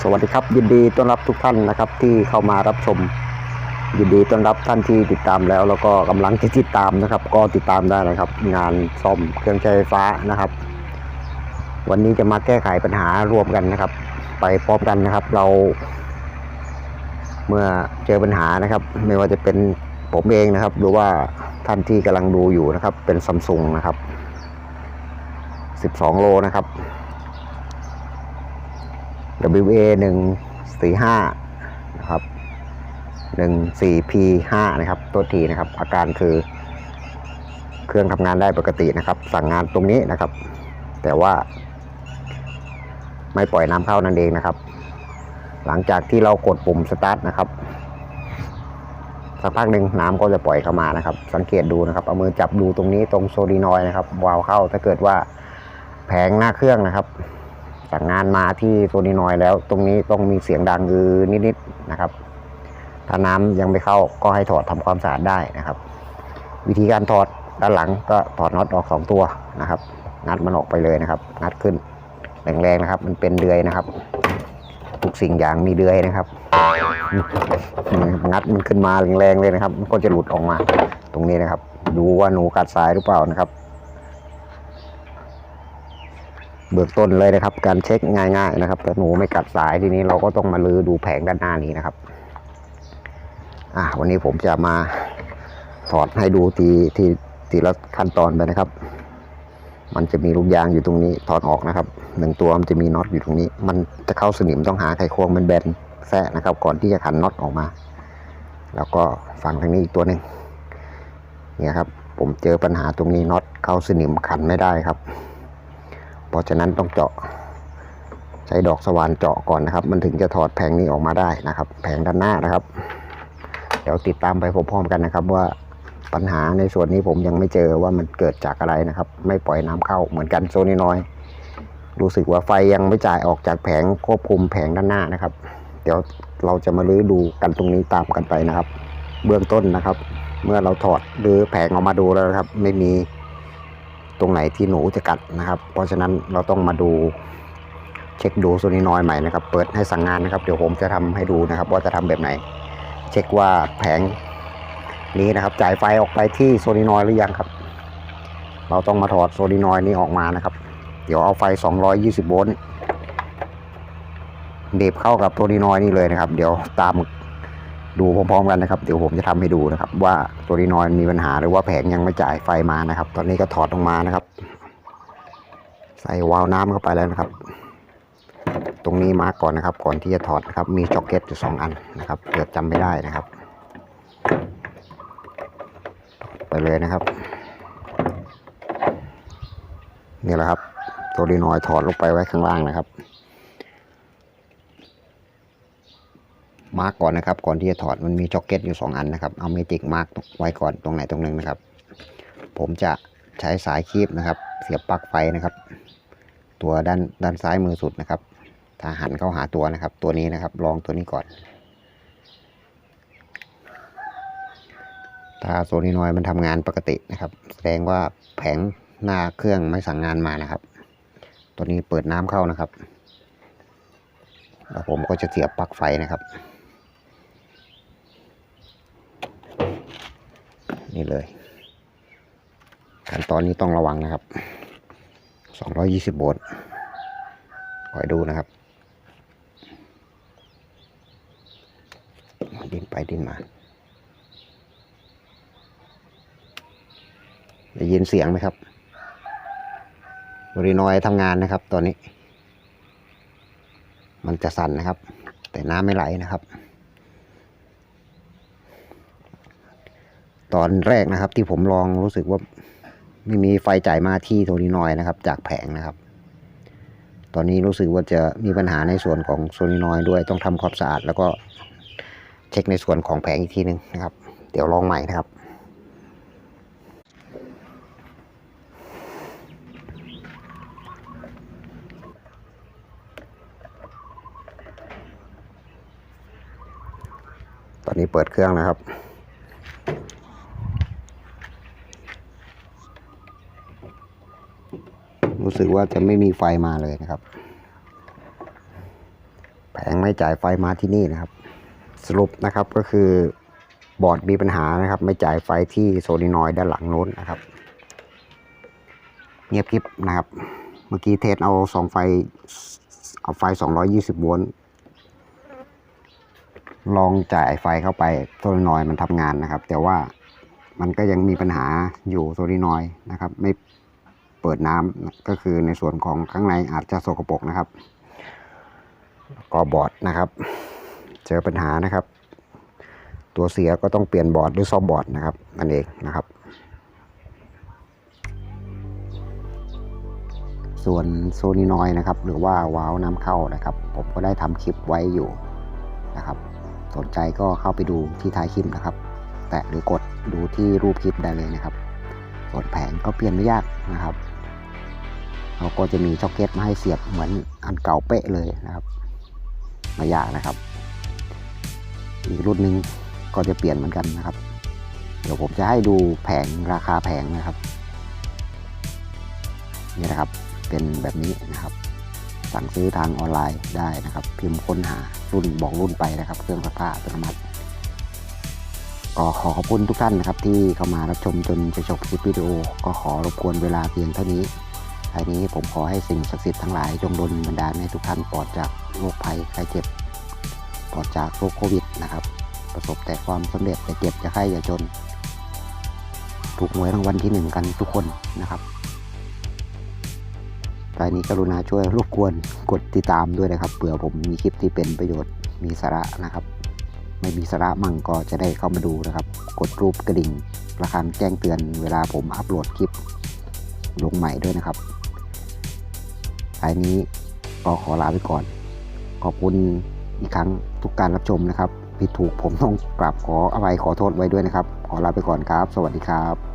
สวัสดีครับยินดีต้อนรับทุกท่านนะครับที่เข้ามารับชม ยินดีต้อนรับท่านที่ติดตามแล้ว แล้วก็กำลังจะติดตามนะครับ ก็ติดตามได้นะครับ งานซ่อมเครื่องใช้ไฟฟ้านะครับ วันนี้จะมาแก้ไขปัญหารวมกันนะครับ ไปพร้อมกันนะครับ เรา เมื่อเจอปัญหานะครับ ไม่ว่าจะเป็นผมเองนะครับ หรือว่าท่านที่กำลังดูอยู่นะครับ เป็นซัมซุงนะครับ 12 โลนะครับ WA หนึ่งสี่ห้านะครับหนึ่งสี่ P ห้านะครับ ตัวทีนะครับ อาการคือเครื่องทำงานได้ปกตินะครับ สั่งงานตรงนี้นะครับ แต่ว่า ไม่ปล่อยน้ำเข้านั่นเองนะครับ หลังจากที่เรากดปุ่มสตาร์ทนะครับสักพักหนึ่งน้ำก็จะปล่อยเข้ามานะครับ สังเกตดูนะครับ เอามือจับดูตรงนี้ตรงโซดีนอยด์นะครับวาล์วเข้าถ้าเกิดว่าแผงหน้าเครื่องนะครับ สั่งานมาที่โซนีนอยแล้ว ตรงนี้ต้องมีเสียงดังอือนิดๆนะครับ ถ้าน้ำยังไม่เข้าก็ให้ถอดทำความสะอาดได้นะครับ วิธีการถอดด้านหลังก็ถอดน็อตออกสองตัวนะครับ งัดมันออกไปเลยนะครับ งัดขึ้นแรงๆนะครับ มันเป็นเดือยนะครับ ทุกสิ่งอย่างมีเดือยนะครับ งัดมันขึ้นมาแรงๆเลยนะครับ มันก็จะหลุดออกมา ตรงนี้นะครับ ดูว่าหนูกัดสายหรือเปล่านะครับ เบื้องต้นเลยนะครับ การเช็คง่าย ๆ นะครับแต่หนูไม่กัดสายทีนี้เราก็ต้องมาลือดูแผงด้านหน้านี้นะครับอะวันนี้ผมจะมาถอดให้ดูทีทีทีละขั้นตอนไปนะครับ มันจะมีลูกยางอยู่ตรงนี้ถอดออกนะครับหนึ่งตัวมันจะมีน็อตอยู่ตรงนี้ มันจะเข้าสนิมต้องหาไขควงมันแบนแซะนะครับ ก่อนที่จะขันน็อตออกมา แล้วก็ฝั่งทางนี้อีกตัวหนึ่งเนี่ยครับ ผมเจอปัญหาตรงนี้น็อตเข้าสนิมขันไม่ได้ครับ เพราะฉะนั้นต้องเจาะ ใช้ดอกสว่านเจาะก่อนนะครับ มันถึงจะถอดแผงนี้ออกมาได้นะครับ แผงด้านหน้านะครับ เดี๋ยวติดตามไปพร้อมๆกันนะครับ ว่าปัญหาในส่วนนี้ผมยังไม่เจอว่ามันเกิดจากอะไรนะครับ ไม่ปล่อยน้ำเข้าเหมือนกันโซนินอยรู้สึกว่าไฟยังไม่จ่ายออกจากแผงควบคุมแผงด้านหน้านะครับ เดี๋ยวเราจะมาลื้อดูกันตรงนี้ตามกันไปนะครับ เบื้องต้นนะครับ เมื่อเราถอดหรือแผงออกมาดูแล้วครับ ไม่มี ตรงไหนที่หนูจะกัดนะครับ เพราะฉะนั้นเราต้องมาดูเช็คดูโซนินอยใหม่นะครับ เปิดให้สั่งงานนะครับ เดี๋ยวผมจะทำให้ดูนะครับ ว่าจะทำแบบไหน เช็คว่าแผงนี้นะครับ จ่ายไฟออกไปที่โซนินอยหรือยังครับ เราต้องมาถอดโซนินอยนี้ออกมานะครับ เดี๋ยวเอาไฟ 220 โวลต์เดบเข้ากับโซนินอยนี่เลยนะครับ เดี๋ยวตาม ดูพร้อมๆกันนะครับ เดี๋ยวผมจะทำให้ดูนะครับ ว่าโซนินอยมีปัญหาหรือว่าแผงยังไม่จ่ายไฟมานะครับ ตอนนี้ก็ถอดออกมานะครับ ใส่วาล์วน้ำเข้าไปแล้วนะครับ ตรงนี้มาร์กก่อนนะครับ ก่อนที่จะถอดนะครับ มีจ็อกเก็ตอยู่สองอันนะครับเกิดจำไม่ได้นะครับ ไปเลยนะครับนี่แหละครับ ตัวดีนอยถอดลงไปไว้ข้างล่างนะครับ มาร์กก่อนนะครับ ก่อนที่จะถอดมันมีจ็อกเก็ตอยู่สองอันนะครับ เอาเมจิกมาร์กไว้ก่อนตรงไหนตรงนึงนะครับ ผมจะใช้สายคีบนะครับ เสียบปลั๊กไฟนะครับ ตัวด้านด้านซ้ายมือสุดนะครับ ถ้าหันเข้าหาตัวนะครับ ตัวนี้นะครับ ลองตัวนี้ก่อน ถ้าโซนินอยมันทำงานปกตินะครับ แสดงว่าแผงหน้าเครื่องไม่สั่งงานมานะครับ ตัวนี้เปิดน้ำเข้านะครับแล้วผมก็จะเสียบปลั๊กไฟนะครับ นี่เลยขั้นตอนนี้ต้องระวังนะครับ 220 โวลต์คอยดูนะครับ ดิ้นไปดิ้นมา ได้ยินเสียงไหมครับบรินอยทำงานนะครับตอนนี้ มันจะสั่นนะครับ แต่น้ำไม่ไหลนะครับ ตอนแรกนะครับ ที่ผมลองรู้สึกว่าไม่มีไฟจ่ายมาที่โทนินอยด์นะครับ จากแผงนะครับ ตอนนี้รู้สึกว่าจะมีปัญหาในส่วนของโซนินอยด์ด้วยต้องทำความสะอาด แล้วก็เช็คในส่วนของแผงอีกทีหนึ่งนะครับ เดี๋ยวลองใหม่นะครับตอนนี้เปิดเครื่องนะครับ รู้สึกว่าจะไม่มีไฟมาเลยนะครับ แผงไม่จ่ายไฟมาที่นี่นะครับ สรุปนะครับก็คือบอร์ดมีปัญหานะครับ ไม่จ่ายไฟที่โซลินอยด้านหลังโน้นนะครับ เงียบกริบนะครับ เมื่อกี้เทสเอาสองไฟเอาไฟ 220 โวลต์ลองจ่ายไฟเข้าไปโซลินอยมันทำงานนะครับ แต่ว่ามันก็ยังมีปัญหาอยู่โซลินอยนะครับ ไม่ เปิดน้ำก็คือในส่วนของข้างในอาจจะสกปรกนะครับก็บอร์ดนะครับ เจอปัญหานะครับ ตัวเสียก็ต้องเปลี่ยนบอร์ดหรือซ่อมบอร์ดนะครับนั่นเองนะครับ ส่วนโซนินอยนะครับ หรือว่าวาล์วน้ำเข้านะครับ ผมก็ได้ทำคลิปไว้อยู่นะครับ สนใจก็เข้าไปดูที่ท้ายคลิปนะครับ แตะหรือกดดูที่รูปคลิปได้เลยนะครับ ส่วนแผงก็เปลี่ยนไม่ยากนะครับ เราก็จะมีช็อคเก็ตมาให้เสียบเหมือนอันเก่าเป๊ะเลยนะครับม่ยากนะครับ อีกรุ่นหนึ่งก็จะเปลี่ยนเหมือนกันนะครับ เดี๋ยวผมจะให้ดูแผงราคาแผงนะครับ นี่นะครับเป็นแบบนี้นะครับ สั่งซื้อทางออนไลน์ได้นะครับ พิมพ์ค้นหารุ่นบอกรุ่นไปนะครับ เครื่องซักผ้าอัตโนมัติก็ขอขอบคุณทุกท่านนะครับที่เข้ามารับชมจนจะจบคลิปวิดีโอ ก็ขอรบกวนเวลาเพียงเท่านี้ ท้ายนี้ผมขอให้สิ่งศักดิ์สิทธิ์ทั้งหลายจงดลบันดาลให้ทุกท่านปลอดจากโรคภัยไข้เจ็บ ปลอดจากโรคโควิดนะครับ ประสบแต่ความสำเร็จแต่เจ็บจะไข้อย่าจน ถูกหวยรางวัลที่หนึ่งกันทุกคนนะครับรายนี้กรุณาช่วยรบกวนกดติดตามด้วยนะครับเผื่อผมมีคลิปที่เป็นประโยชน์มีสาระนะครับ ไม่มีสาระมั่งก็จะได้เข้ามาดูนะครับ กดรูปกระดิ่งระฆังแจ้งเตือนเวลาผมอัปโหลดคลิปลงใหม่ด้วยนะครับ รายนี้ก็ขอลาไปก่อน ขอบคุณอีกครั้งทุกการรับชมนะครับ ผิดถูกผมต้องกราบขออภัยขอโทษไว้ด้วยนะครับ ขอลาไปก่อนครับ สวัสดีครับ